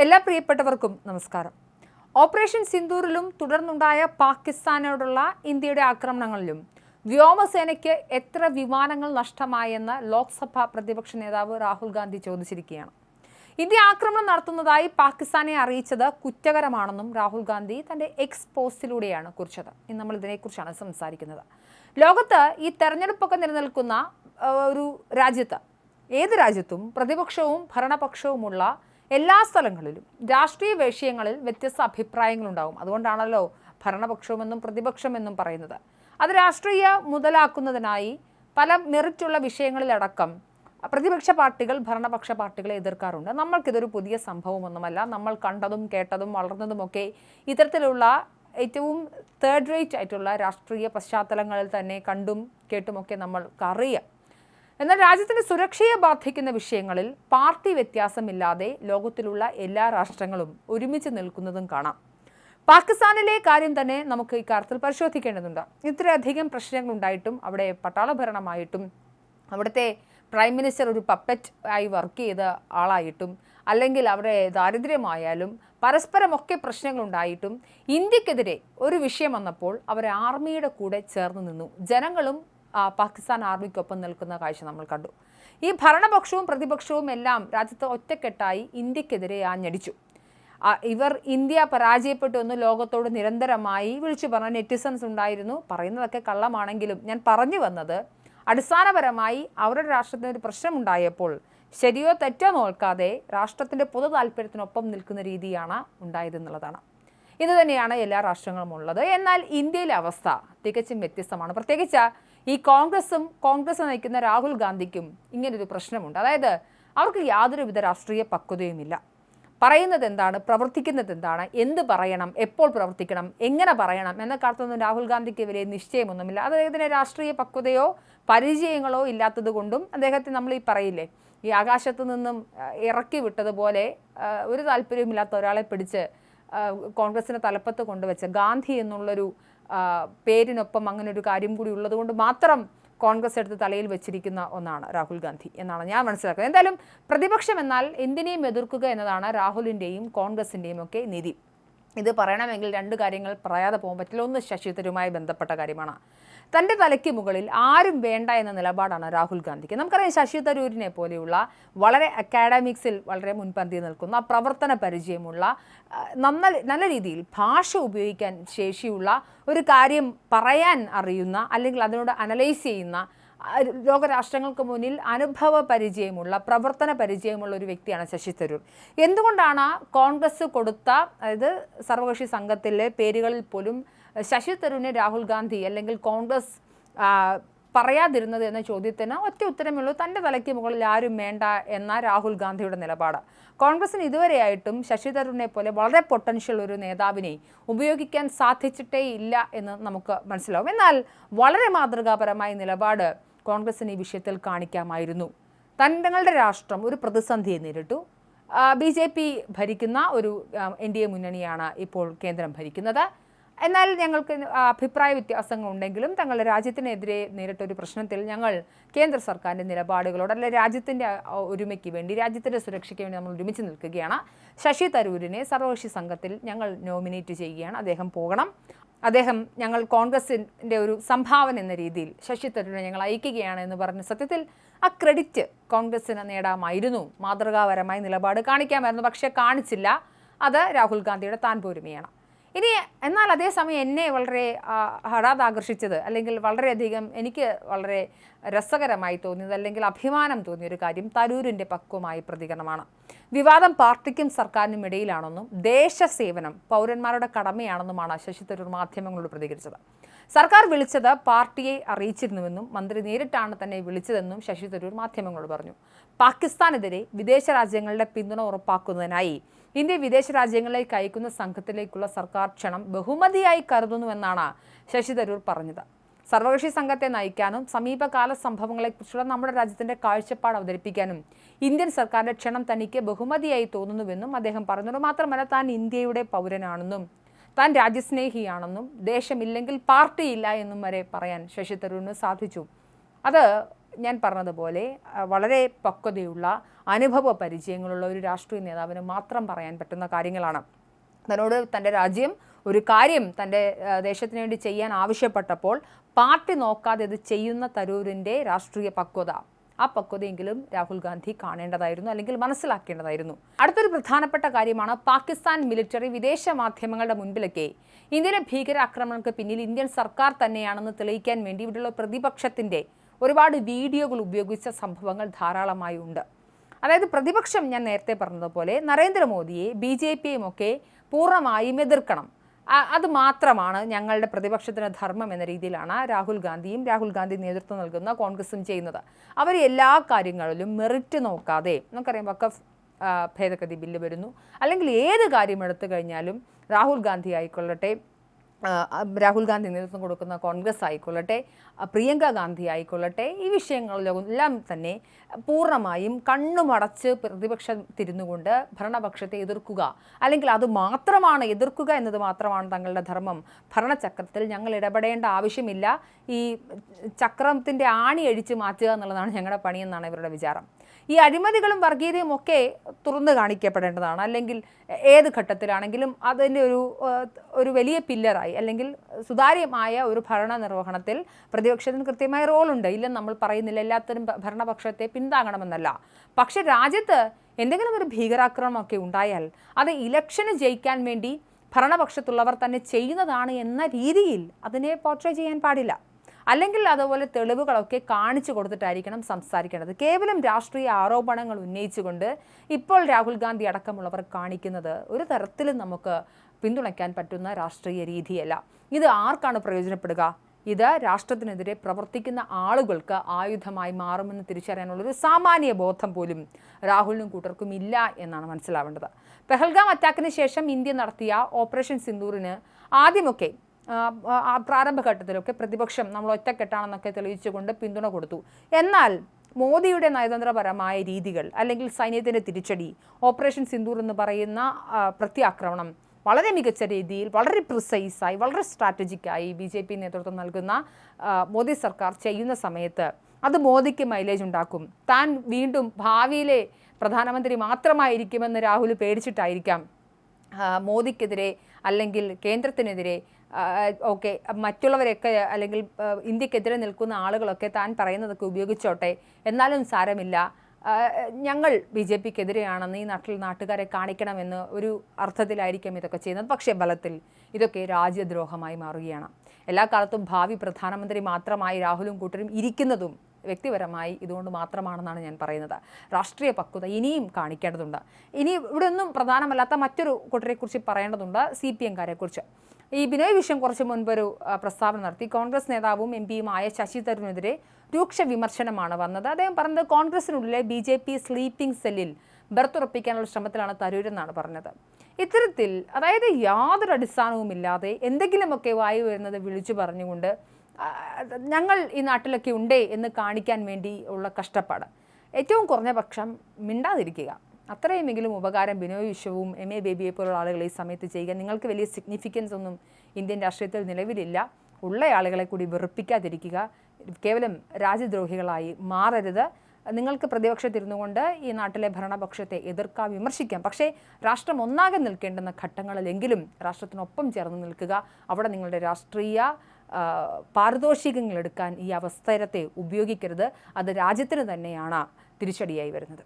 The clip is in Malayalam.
എല്ലാ പ്രിയപ്പെട്ടവർക്കും നമസ്കാരം. ഓപ്പറേഷൻ സിന്ദൂറിലും തുടർന്നുണ്ടായ പാകിസ്ഥാനോടുള്ള ഇന്ത്യയുടെ ആക്രമണങ്ങളിലും വ്യോമസേനയ്ക്ക് എത്ര വിമാനങ്ങൾ നഷ്ടമായെന്ന് ലോക്സഭാ പ്രതിപക്ഷ നേതാവ് രാഹുൽ ഗാന്ധി ചോദിച്ചിരിക്കുകയാണ്. ഇന്ത്യ ആക്രമണം നടത്തുന്നതായി പാകിസ്ഥാനെ അറിയിച്ചത് കുറ്റകരമാണെന്നും രാഹുൽ ഗാന്ധി തന്റെ എക്സ് പോസ്റ്റിലൂടെയാണ് കുറിച്ചത്. ഇന്ന് നമ്മൾ ഇതിനെക്കുറിച്ചാണ് സംസാരിക്കുന്നത്. ലോകത്ത് ഈ തെരഞ്ഞെടുപ്പൊക്കെ നിലനിൽക്കുന്ന ഒരു രാജ്യത്ത് ഏത് രാജ്യത്തും പ്രതിപക്ഷവും ഭരണപക്ഷവുമുള്ള എല്ലാ സ്ഥലങ്ങളിലും രാഷ്ട്രീയ വിഷയങ്ങളിൽ വ്യത്യസ്ത അഭിപ്രായങ്ങളുണ്ടാവും. അതുകൊണ്ടാണല്ലോ ഭരണപക്ഷമെന്നും പ്രതിപക്ഷമെന്നും പറയുന്നത്. അത് രാഷ്ട്രീയ മുതലാക്കുന്നതിനായി പല മെറിറ്റുള്ള വിഷയങ്ങളിലടക്കം പ്രതിപക്ഷ പാർട്ടികൾ ഭരണപക്ഷ പാർട്ടികളെ എതിർക്കാറുണ്ട്. നമ്മൾക്കിതൊരു പുതിയ സംഭവമൊന്നുമല്ല. നമ്മൾ കണ്ടതും കേട്ടതും വളർന്നതുമൊക്കെ ഇത്തരത്തിലുള്ള ഏറ്റവും തേർഡ് റേറ്റ് ആയിട്ടുള്ള രാഷ്ട്രീയ പശ്ചാത്തലങ്ങളിൽ തന്നെ കണ്ടും കേട്ടുമൊക്കെ നമ്മൾക്കറിയാം എന്നാൽ രാജ്യത്തിന്റെ സുരക്ഷയെ ബാധിക്കുന്ന വിഷയങ്ങളിൽ പാർട്ടി വ്യത്യാസമില്ലാതെ ലോകത്തിലുള്ള എല്ലാ രാഷ്ട്രങ്ങളും ഒരുമിച്ച് നിൽക്കുന്നതും കാണാം. പാകിസ്ഥാനിലെ കാര്യം തന്നെ നമുക്ക് ഇക്കാര്യത്തിൽ പരിശോധിക്കേണ്ടതുണ്ട്. ഇത്രയധികം പ്രശ്നങ്ങൾ ഉണ്ടായിട്ടും അവിടെ പട്ടാള ഭരണമായിട്ടും അവിടുത്തെ പ്രൈം മിനിസ്റ്റർ ഒരു പപ്പറ്റ് ആയി വർക്ക് ചെയ്ത ആളായിട്ടും അല്ലെങ്കിൽ അവിടെ ദാരിദ്ര്യമായാലും പരസ്പരമൊക്കെ പ്രശ്നങ്ങളുണ്ടായിട്ടും ഇന്ത്യക്കെതിരെ ഒരു വിഷയം വന്നപ്പോൾ അവർ ആർമിയുടെ കൂടെ ചേർന്ന് നിന്നു. ജനങ്ങളും പാകിസ്ഥാൻ ആർമിക്കൊപ്പം നിൽക്കുന്ന കാഴ്ച നമ്മൾ കണ്ടു. ഈ ഭരണപക്ഷവും പ്രതിപക്ഷവും എല്ലാം രാജ്യത്ത് ഒറ്റക്കെട്ടായി ഇന്ത്യക്കെതിരെ ആഞ്ഞടിച്ചു. ഇവർ ഇന്ത്യ പരാജയപ്പെട്ടു എന്ന് ലോകത്തോട് നിരന്തരമായി വിളിച്ചു പറഞ്ഞ നെറ്റിസൺസ് ഉണ്ടായിരുന്നു. പറയുന്നതൊക്കെ കള്ളമാണെങ്കിലും ഞാൻ പറഞ്ഞു വന്നത് അടിസ്ഥാനപരമായി അവരുടെ രാഷ്ട്രത്തിന് ഒരു പ്രശ്നമുണ്ടായപ്പോൾ ശരിയോ തെറ്റോ നോക്കാതെ രാഷ്ട്രത്തിന്റെ പൊതു താല്പര്യത്തിനൊപ്പം നിൽക്കുന്ന രീതിയാണ് ഉണ്ടായതെന്നുള്ളതാണ്. ഇത് തന്നെയാണ് എല്ലാ രാഷ്ട്രങ്ങളും ഉള്ളത്. എന്നാൽ ഇന്ത്യയിലെ അവസ്ഥ തികച്ചും വ്യത്യസ്തമാണ്. പ്രത്യേകിച്ച് ഈ കോൺഗ്രസും കോൺഗ്രസ് നയിക്കുന്ന രാഹുൽ ഗാന്ധിക്കും ഇങ്ങനൊരു പ്രശ്നമുണ്ട്. അതായത് അവർക്ക് യാതൊരുവിധ രാഷ്ട്രീയ പക്വതയുമില്ല. പറയുന്നത് എന്താണ്? പ്രവർത്തിക്കുന്നത് എന്താണ്? എന്ത് പറയണം? എപ്പോൾ പ്രവർത്തിക്കണം? എങ്ങനെ പറയണം? എന്ന കാര്യത്തൊന്നും രാഹുൽ ഗാന്ധിക്ക് വലിയ നിശ്ചയമൊന്നുമില്ല. അദ്ദേഹത്തിന് രാഷ്ട്രീയ പക്വതയോ പരിചയങ്ങളോ ഇല്ലാത്തത് കൊണ്ടും അദ്ദേഹത്തെ നമ്മൾ ഈ പറയില്ലേ? ഈ ആകാശത്ത് നിന്നും ഇറക്കി വിട്ടതുപോലെ ഒരു താല്പര്യവുമില്ലാത്ത ഒരാളെ പിടിച്ച് കോൺഗ്രസിന്റെ തലപ്പത്ത് കൊണ്ടുവച്ച ഗാന്ധി എന്നുള്ളൊരു പേരിനൊപ്പം അങ്ങനെ ഒരു കാര്യം കൂടി ഉള്ളതുകൊണ്ട് മാത്രം കോൺഗ്രസ് എടുത്ത് തലയിൽ വെച്ചിരിക്കുന്ന ഒന്നാണ് രാഹുൽ ഗാന്ധി എന്നാണ് ഞാൻ മനസ്സിലാക്കുന്നത്. എന്തായാലും പ്രതിപക്ഷം എന്നാൽ എന്തിനേയും എതിർക്കുക എന്നതാണ് രാഹുലിന്റെയും കോൺഗ്രസിന്റെയും ഒക്കെ നീതി ഇത് പറയണമെങ്കിൽ രണ്ട് കാര്യങ്ങൾ പറയാതെ പോകാൻ പറ്റില്ല. ഒന്ന് ശശി തരൂരുമായി ബന്ധപ്പെട്ട കാര്യമാണ്. തന്റെ തലയ്ക്ക് മുകളിൽ ആരും വേണ്ട എന്ന നിലപാടാണ് രാഹുൽ ഗാന്ധിക്ക്. നമുക്കറിയാം ശശി തരൂരിനെ പോലെയുള്ള വളരെ അക്കാഡമിക്സിൽ വളരെ മുൻപന്തി നിൽക്കുന്ന പ്രവർത്തന പരിചയമുള്ള നന്ന നല്ല രീതിയിൽ ഭാഷ ഉപയോഗിക്കാൻ ശേഷിയുള്ള ഒരു കാര്യം പറയാൻ അറിയുന്ന അല്ലെങ്കിൽ അതിനോട് അനലൈസ് ചെയ്യുന്ന ലോകരാഷ്ട്രങ്ങൾക്ക് മുന്നിൽ അനുഭവ പരിചയമുള്ള പ്രവർത്തന പരിചയമുള്ള ഒരു വ്യക്തിയാണ് ശശി തരൂർ. എന്തുകൊണ്ടാണ് കോൺഗ്രസ് കൊടുത്ത അതായത് സർവകക്ഷി സംഘത്തിലെ പേരുകളിൽ പോലും ശശി തരൂരിനെ രാഹുൽ ഗാന്ധി അല്ലെങ്കിൽ കോൺഗ്രസ് പറയാതിരുന്നത് എന്ന ചോദ്യത്തിന് ഒറ്റ ഉത്തരമുള്ളൂ തന്റെ തലയ്ക്ക് മുകളിൽ ആരും വേണ്ട എന്ന രാഹുൽ ഗാന്ധിയുടെ നിലപാട്. കോൺഗ്രസിന് ഇതുവരെയായിട്ടും ശശി തരൂരിനെ പോലെ വളരെ പൊട്ടൻഷ്യൽ ഒരു നേതാവിനെ ഉപയോഗിക്കാൻ സാധിച്ചിട്ടേ ഇല്ല എന്ന് നമുക്ക് മനസ്സിലാവും. എന്നാൽ വളരെ മാതൃകാപരമായ നിലപാട് കോൺഗ്രസിന് ഈ വിഷയത്തിൽ കാണിക്കാമായിരുന്നു. തങ്ങളുടെ രാഷ്ട്രം ഒരു പ്രതിസന്ധിയെ നേരിട്ടു. ബി ജെ പി ഭരിക്കുന്ന ഒരു എൻ ഡി എ മുന്നണിയാണ് ഇപ്പോൾ കേന്ദ്രം ഭരിക്കുന്നത്. എന്നാൽ ഞങ്ങൾക്ക് അഭിപ്രായ വ്യത്യാസങ്ങൾ ഉണ്ടെങ്കിലും തങ്ങളുടെ രാജ്യത്തിനെതിരെ നേരിട്ട ഒരു പ്രശ്നത്തിൽ ഞങ്ങൾ കേന്ദ്ര സർക്കാരിന്റെ നിലപാടുകളോട് അല്ലെ രാജ്യത്തിന്റെ ഒരുമയ്ക്ക് വേണ്ടി രാജ്യത്തിന്റെ സുരക്ഷയ്ക്ക് വേണ്ടി നമ്മൾ ഒരുമിച്ച് നിൽക്കുകയാണ്. ശശി തരൂരിനെ സർവകക്ഷി സംഘത്തിൽ ഞങ്ങൾ നോമിനേറ്റ് ചെയ്യുകയാണ്. അദ്ദേഹം പോകണം. അദ്ദേഹം ഞങ്ങൾ കോൺഗ്രസിന്റെ ഒരു സംഭാവന എന്ന രീതിയിൽ ശശി തരൂരിനെ ഞങ്ങൾ അയക്കുകയാണ് എന്ന് പറഞ്ഞ സത്യത്തിൽ ആ ക്രെഡിറ്റ് കോൺഗ്രസിന് നേടാമായിരുന്നു. മാതൃകാപരമായ നിലപാട് കാണിക്കാമായിരുന്നു. പക്ഷേ കാണിച്ചില്ല. അത് രാഹുൽ ഗാന്ധിയുടെ താൻ പോരുമയാണ്. ഇനി എന്നാൽ അതേസമയം എന്നെ വളരെ ഹടാത് ആകർഷിച്ചത് അല്ലെങ്കിൽ വളരെയധികം എനിക്ക് വളരെ രസകരമായി തോന്നിയത് അല്ലെങ്കിൽ അഭിമാനം തോന്നിയ ഒരു കാര്യം തരൂരിന്റെ പക്വമായ പ്രതികരണമാണ്. വിവാദം പാർട്ടിക്കും സർക്കാരിനും ഇടയിലാണെന്നും ദേശസേവനം പൗരന്മാരുടെ കടമയാണെന്നുമാണ് ശശി തരൂർ മാധ്യമങ്ങളോട് പ്രതികരിച്ചത്. സർക്കാർ വിളിച്ചത് പാർട്ടിയെ അറിയിച്ചിരുന്നുവെന്നും മന്ത്രി നേരിട്ടാണ് തന്നെ വിളിച്ചതെന്നും ശശി തരൂർ മാധ്യമങ്ങളോട് പറഞ്ഞു. പാകിസ്ഥാനെതിരെ വിദേശ രാജ്യങ്ങളുടെ പിന്തുണ ഉറപ്പാക്കുന്നതിനായി ഇന്ത്യ വിദേശ രാജ്യങ്ങളിലേക്ക് അയക്കുന്ന സംഘത്തിലേക്കുള്ള സർക്കാർ ക്ഷണം ബഹുമതിയായി കരുതുന്നുവെന്നാണ് ശശി തരൂർ പറഞ്ഞത്. സർവകക്ഷി സംഘത്തെ നയിക്കാനും സമീപകാല സംഭവങ്ങളെക്കുറിച്ചുള്ള നമ്മുടെ രാജ്യത്തിന്റെ കാഴ്ചപ്പാട് അവതരിപ്പിക്കാനും ഇന്ത്യൻ സർക്കാരിന്റെ ക്ഷണം തനിക്ക് ബഹുമതിയായി തോന്നുന്നുവെന്നും അദ്ദേഹം പറഞ്ഞത്. മാത്രമല്ല താൻ ഇന്ത്യയുടെ പൗരനാണെന്നും താൻ രാജ്യസ്നേഹിയാണെന്നും ദേശമില്ലെങ്കിൽ പാർട്ടിയില്ല എന്നും വരെ പറയാൻ ശശി തരൂരിന് സാധിച്ചു. അത് ഞാൻ പറഞ്ഞതുപോലെ വളരെ പക്വതയുള്ള അനുഭവ പരിചയങ്ങളുള്ള ഒരു രാഷ്ട്രീയ നേതാവിന് മാത്രം പറയാൻ പറ്റുന്ന കാര്യങ്ങളാണ്. തന്നോട് തന്റെ രാജ്യം ഒരു കാര്യം തന്റെ ദേശത്തിന് വേണ്ടി ചെയ്യാൻ ആവശ്യപ്പെട്ടപ്പോൾ പാർട്ടി നോക്കാതെ ഇത് ചെയ്യുന്ന തരൂരിന്റെ രാഷ്ട്രീയ പക്വത. ആ പക്വതയെങ്കിലും രാഹുൽ ഗാന്ധി കാണേണ്ടതായിരുന്നു അല്ലെങ്കിൽ മനസ്സിലാക്കേണ്ടതായിരുന്നു. അടുത്തൊരു പ്രധാനപ്പെട്ട കാര്യമാണ് പാകിസ്ഥാൻ മിലിറ്ററി വിദേശ മാധ്യമങ്ങളുടെ മുൻപിലൊക്കെ ഇന്ത്യയിലെ ഭീകരാക്രമണങ്ങൾക്ക് പിന്നിൽ ഇന്ത്യൻ സർക്കാർ തന്നെയാണെന്ന് തെളിയിക്കാൻ വേണ്ടി ഇവിടെയുള്ള പ്രതിപക്ഷത്തിന്റെ ഒരുപാട് വീഡിയോകൾ ഉപയോഗിച്ച സംഭവങ്ങൾ ധാരാളമായി ഉണ്ട് അതായത് പ്രതിപക്ഷം ഞാൻ നേരത്തെ പറഞ്ഞതുപോലെ നരേന്ദ്രമോദിയെ ബി ജെ പിയും ഒക്കെ പൂർണമായും എതിർക്കണം. അത് മാത്രമാണ് ഞങ്ങളുടെ പ്രതിപക്ഷത്തിന് ധർമ്മം എന്ന രീതിയിലാണ് രാഹുൽ ഗാന്ധിയും രാഹുൽ ഗാന്ധി നേതൃത്വം നൽകുന്ന കോൺഗ്രസും ചെയ്യുന്നത്. അവർ എല്ലാ കാര്യങ്ങളിലും മെറിറ്റ് നോക്കാതെ നമുക്കറിയാം വക്കഫ് ഭേദഗതി ബില്ല് വരുന്നു. അല്ലെങ്കിൽ ഏത് കാര്യം എടുത്തു കഴിഞ്ഞാലും രാഹുൽ ഗാന്ധി ആയിക്കൊള്ളട്ടെ രാഹുൽ ഗാന്ധി നേതൃത്വം കൊടുക്കുന്ന കോൺഗ്രസ് ആയിക്കൊള്ളട്ടെ പ്രിയങ്ക ഗാന്ധി ആയിക്കൊള്ളട്ടെ ഈ വിഷയങ്ങളിലെല്ലാം തന്നെ പൂർണമായും കണ്ണുമടച്ച് പ്രതിപക്ഷം തിരിഞ്ഞുകൊണ്ട് ഭരണപക്ഷത്തെ എതിർക്കുക അല്ലെങ്കിൽ അത് മാത്രമാണ് എതിർക്കുക എന്നത് മാത്രമാണ് തങ്ങളുടെ ധർമ്മം. ഭരണചക്രത്തിൽ ഞങ്ങൾ ഇടപെടേണ്ട ആവശ്യമില്ല. ഈ ചക്രത്തിന്റെ ആണി അഴിച്ച് മാറ്റുക എന്നുള്ളതാണ് ഞങ്ങളുടെ പണിയെന്നാണ് ഇവരുടെ വിചാരം. ഈ അഴിമതികളും വർഗീയതയും ഒക്കെ തുറന്നു കാണിക്കപ്പെടേണ്ടതാണ്. അല്ലെങ്കിൽ ഏത് ഘട്ടത്തിലാണെങ്കിലും അതിന്റെ ഒരു ഒരു വലിയ പില്ലറായി അല്ലെങ്കിൽ സുതാര്യമായ ഒരു ഭരണ നിർവഹണത്തിൽ പ്രതിപക്ഷത്തിന് കൃത്യമായ റോളുണ്ട്. ഇല്ലെന്ന് നമ്മൾ പറയുന്നില്ല. എല്ലാത്തിനും ഭ- ഭരണപക്ഷത്തെ പിന്താങ്ങണമെന്നല്ല. പക്ഷെ രാജ്യത്ത് എന്തെങ്കിലും ഒരു ഭീകരാക്രമണമൊക്കെ ഉണ്ടായാൽ അത് ഇലക്ഷന് ജയിക്കാൻ വേണ്ടി ഭരണപക്ഷത്തുള്ളവർ തന്നെ ചെയ്യുന്നതാണ് എന്ന രീതിയിൽ അതിനെ പോർട്രേ ചെയ്യാൻ പാടില്ല. അല്ലെങ്കിൽ അതുപോലെ തെളിവുകളൊക്കെ കാണിച്ചു കൊടുത്തിട്ടായിരിക്കണം സംസാരിക്കേണ്ടത്. കേവലം രാഷ്ട്രീയ ആരോപണങ്ങൾ ഉന്നയിച്ചുകൊണ്ട് ഇപ്പോൾ രാഹുൽ ഗാന്ധി അടക്കമുള്ളവർ കാണിക്കുന്നത് ഒരു തരത്തിലും നമുക്ക് പിന്തുണയ്ക്കാൻ പറ്റുന്ന രാഷ്ട്രീയ രീതിയല്ല. ഇത് ആർക്കാണ് പ്രയോജനപ്പെടുക? ഇത് രാഷ്ട്രത്തിനെതിരെ പ്രവർത്തിക്കുന്ന ആളുകൾക്ക് ആയുധമായി മാറുമെന്ന് തിരിച്ചറിയാനുള്ള ഒരു സാമാന്യ ബോധം പോലും രാഹുലിനും കൂട്ടർക്കും ഇല്ല എന്നാണ് മനസ്സിലാവേണ്ടത്. പെഹൽഗാം അറ്റാക്കിന് ശേഷം ഇന്ത്യ നടത്തിയ ഓപ്പറേഷൻ സിന്ദൂറിന് ആദ്യമൊക്കെ പ്രാരംഭഘട്ടത്തിലൊക്കെ പ്രതിപക്ഷം നമ്മൾ ഒറ്റക്കെട്ടാണെന്നൊക്കെ തെളിയിച്ചുകൊണ്ട് പിന്തുണ കൊടുത്തു. എന്നാൽ മോദിയുടെ നയതന്ത്രപരമായ രീതികൾ അല്ലെങ്കിൽ സൈന്യത്തിന്റെ തിരിച്ചടി ഓപ്പറേഷൻ സിന്ദൂർ എന്ന് പറയുന്ന പ്രത്യാക്രമണം വളരെ മികച്ച രീതിയിൽ വളരെ പ്രിസൈസായി വളരെ സ്ട്രാറ്റജിക്കായി ബി ജെ പി നേതൃത്വം നൽകുന്ന മോദി സർക്കാർ ചെയ്യുന്ന സമയത്ത് അത് മോദിക്ക് മൈലേജ് ഉണ്ടാക്കും. താൻ വീണ്ടും ഭാവിയിലെ പ്രധാനമന്ത്രി മാത്രമായിരിക്കുമെന്ന് രാഹുൽ പേടിച്ചിട്ടായിരിക്കാം മോദിക്കെതിരെ അല്ലെങ്കിൽ കേന്ദ്രത്തിനെതിരെ ഓക്കെ മറ്റുള്ളവരൊക്കെ അല്ലെങ്കിൽ ഇന്ത്യക്കെതിരെ നിൽക്കുന്ന ആളുകളൊക്കെ താൻ പറയുന്നതൊക്കെ ഉപയോഗിച്ചോട്ടെ എന്നാലും സാരമില്ല. ഞങ്ങൾ ബി ജെ പിക്കെതിരെയാണെന്ന് ഈ നാട്ടിൽ നാട്ടുകാരെ കാണിക്കണമെന്ന് ഒരു അർത്ഥത്തിലായിരിക്കും ഇതൊക്കെ ചെയ്യുന്നത്. പക്ഷേ ബലത്തിൽ ഇതൊക്കെ രാജ്യദ്രോഹമായി മാറുകയാണ്. എല്ലാ കാലത്തും ഭാവി പ്രധാനമന്ത്രി മാത്രമായി രാഹുലും കൂട്ടരും ഇരിക്കുന്നതും വ്യക്തിപരമായി ഇതുകൊണ്ട് മാത്രമാണെന്നാണ് ഞാൻ പറയുന്നത്. രാഷ്ട്രീയ പക്വത ഇനിയും കാണിക്കേണ്ടതുണ്ട്. ഇനി ഇവിടെ ഒന്നും പ്രധാനമല്ലാത്ത മറ്റൊരു കൂട്ടരെക്കുറിച്ച് പറയേണ്ടതുണ്ട്. സി പി എംകാരെക്കുറിച്ച്. ഈ ബിനോയ് വിഷയം കുറച്ച് മുൻപൊരു പ്രസ്താവന നടത്തി. കോൺഗ്രസ് നേതാവും എം പിയുമായ ശശി തരൂരിനെതിരെ രൂക്ഷ വിമർശനമാണ് വന്നത്. അദ്ദേഹം പറഞ്ഞത് കോൺഗ്രസിനുള്ളിലെ ബി ജെ പി സ്ലീപ്പിംഗ് സെല്ലിൽ ബർത്തുറപ്പിക്കാനുള്ള ശ്രമത്തിലാണ് തരൂരെന്നാണ് പറഞ്ഞത്. ഇത്തരത്തിൽ അതായത് യാതൊരു അടിസ്ഥാനവുമില്ലാതെ എന്തെങ്കിലുമൊക്കെ വായു വരുന്നത് വിളിച്ചു പറഞ്ഞുകൊണ്ട് ഞങ്ങൾ ഈ നാട്ടിലൊക്കെ ഉണ്ടേ എന്ന് കാണിക്കാൻ വേണ്ടി ഉള്ള കഷ്ടപ്പാട്. ഏറ്റവും കുറഞ്ഞ പക്ഷം മിണ്ടാതിരിക്കുക. അത്രയുമെങ്കിലും ഉപകാരം ബിനോയ് വിശ്വവും എം എ ബേബിയെ പോലുള്ള ആളുകൾ ഈ സമയത്ത് ചെയ്യുക. നിങ്ങൾക്ക് വലിയ സിഗ്നിഫിക്കൻസ് ഒന്നും ഇന്ത്യൻ രാഷ്ട്രീയത്തിൽ നിലവിലില്ല. ഉള്ള ആളുകളെ കൂടി വെറുപ്പിക്കാതിരിക്കുക. കേവലം രാജ്യദ്രോഹികളായി മാറരുത്. നിങ്ങൾക്ക് പ്രതിപക്ഷത്തിരുന്നു കൊണ്ട് ഈ നാട്ടിലെ ഭരണപക്ഷത്തെ എതിർക്കാം വിമർശിക്കാം. പക്ഷേ രാഷ്ട്രം ഒന്നാകെ നിൽക്കേണ്ടുന്ന ഘട്ടങ്ങളിലെങ്കിലും രാഷ്ട്രത്തിനൊപ്പം ചേർന്ന് നിൽക്കുക. അവിടെ നിങ്ങളുടെ രാഷ്ട്രീയ പാരിതോഷികങ്ങൾ എടുക്കാൻ ഈ അവസരത്തെ ഉപയോഗിക്കരുത്. അത് രാജ്യത്തിന് തന്നെയാണ് തിരിച്ചടിയായി വരുന്നത്.